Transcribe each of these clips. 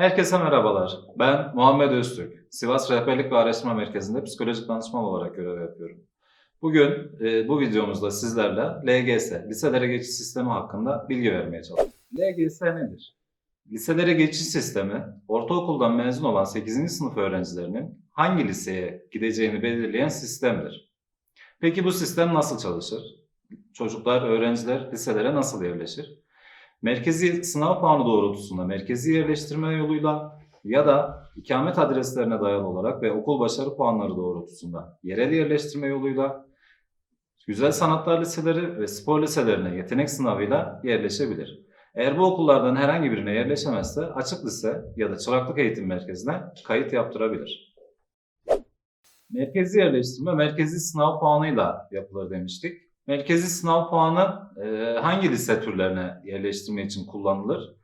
Herkese merhabalar. Ben Muhammed Öztürk. Sivas Rehberlik ve Araştırma Merkezi'nde psikolojik danışman olarak görev yapıyorum. Bugün e, bu videomuzda sizlerle LGS, liselere geçiş sistemi hakkında bilgi vermeye çalışacağım. LGS nedir? Liselere geçiş sistemi, ortaokuldan mezun olan 8. sınıf öğrencilerinin hangi liseye gideceğini belirleyen sistemdir. Peki bu sistem nasıl çalışır? Çocuklar, öğrenciler liselere nasıl yerleşir? Merkezi sınav puanı doğrultusunda merkezi yerleştirme yoluyla ya da ikamet adreslerine dayalı olarak ve okul başarı puanları doğrultusunda yerel yerleştirme yoluyla güzel sanatlar liseleri ve spor liselerine yetenek sınavıyla yerleşebilir. Eğer bu okullardan herhangi birine yerleşemezse açık lise ya da çıraklık eğitim merkezine kayıt yaptırabilir. Merkezi yerleştirme merkezi sınav puanıyla yapılır demiştik. Merkezi sınav puanı e, hangi lise türlerine yerleştirme için kullanılır?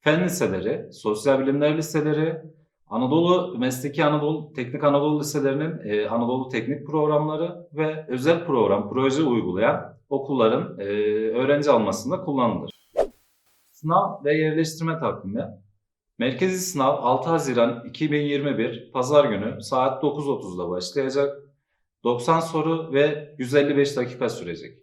Fen liseleri, sosyal bilimler liseleri, Anadolu Mesleki Anadolu Teknik Anadolu liselerinin e, Anadolu teknik programları ve özel program proje uygulayan okulların e, öğrenci almasında kullanılır. Sınav ve yerleştirme takvimi. Merkezi sınav 6 Haziran 2021 Pazar günü saat 9.30'da başlayacak. 90 soru ve 155 dakika sürecek.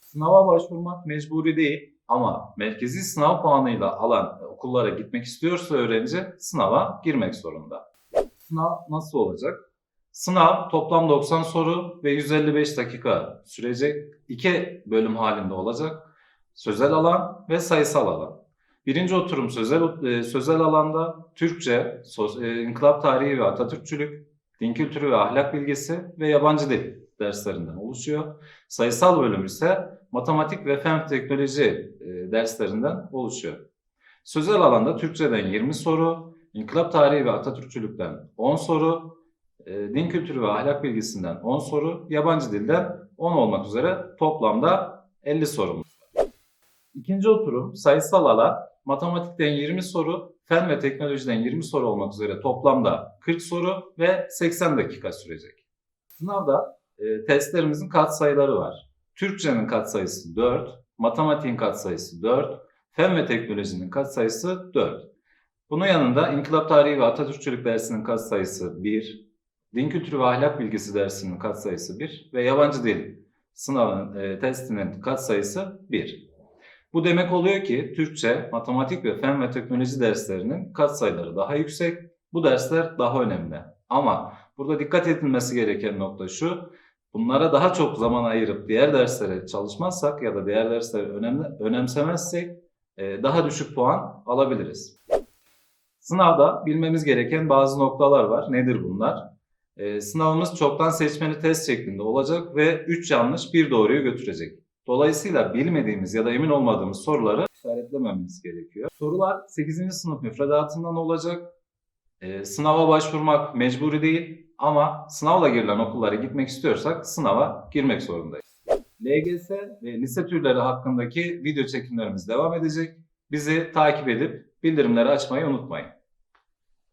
Sınava başvurmak mecburi değil ama merkezi sınav puanıyla alan okullara gitmek istiyorsa öğrenci sınava girmek zorunda. Sınav nasıl olacak? Sınav toplam 90 soru ve 155 dakika sürecek. İki bölüm halinde olacak. Sözel alan ve sayısal alan. Birinci oturum sözel, e, sözel alanda Türkçe, sos, e, inkılap tarihi ve Atatürkçülük, din kültürü ve ahlak bilgisi ve yabancı dil derslerinden oluşuyor. Sayısal bölüm ise matematik ve fen teknoloji e, derslerinden oluşuyor. Sözel alanda Türkçeden 20 soru, inkılap tarihi ve Atatürkçülükten 10 soru, e, din kültürü ve ahlak bilgisinden 10 soru, yabancı dilden 10 olmak üzere toplamda 50 sorumuz var. İkinci oturum sayısal alan matematikten 20 soru, fen ve teknolojiden 20 soru olmak üzere toplamda 40 soru ve 80 dakika sürecek. Sınavda e, testlerimizin katsayıları var. Türkçenin katsayısı 4, matematiğin katsayısı 4, fen ve teknolojinin katsayısı 4. Bunun yanında inkılap tarihi ve Atatürkçülük dersinin katsayısı 1, din kültürü ve ahlak bilgisi dersinin katsayısı 1 ve yabancı dil sınavının e, testinin katsayısı 1. Bu demek oluyor ki Türkçe, matematik ve fen ve teknoloji derslerinin katsayıları daha yüksek. Bu dersler daha önemli. Ama burada dikkat edilmesi gereken nokta şu. Bunlara daha çok zaman ayırıp diğer derslere çalışmazsak ya da diğer dersleri önemli, önemsemezsek e, daha düşük puan alabiliriz. Sınavda bilmemiz gereken bazı noktalar var. Nedir bunlar? E, sınavımız çoktan seçmeli test şeklinde olacak ve 3 yanlış 1 doğruyu götürecek. Dolayısıyla bilmediğimiz ya da emin olmadığımız soruları işaretlememiz gerekiyor. Sorular 8. sınıf müfredatından olacak. Ee, sınava başvurmak mecburi değil ama sınavla girilen okullara gitmek istiyorsak sınava girmek zorundayız. LGS ve lise türleri hakkındaki video çekimlerimiz devam edecek. Bizi takip edip bildirimleri açmayı unutmayın.